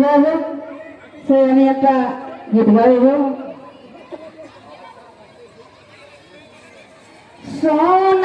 ಗೆಳೆಯರು ಸೇವನೆಯತ್ತ ಗಿಡಗಳಿಗೂ ಸೋನ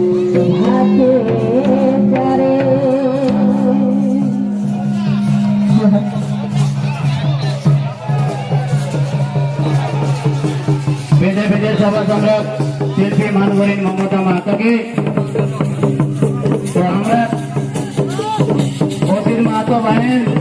मेजर सभा सम्राट শিল্পী মান করেন মমতা মাতাকে তো আমরা অসির মাহাতো বাহিনী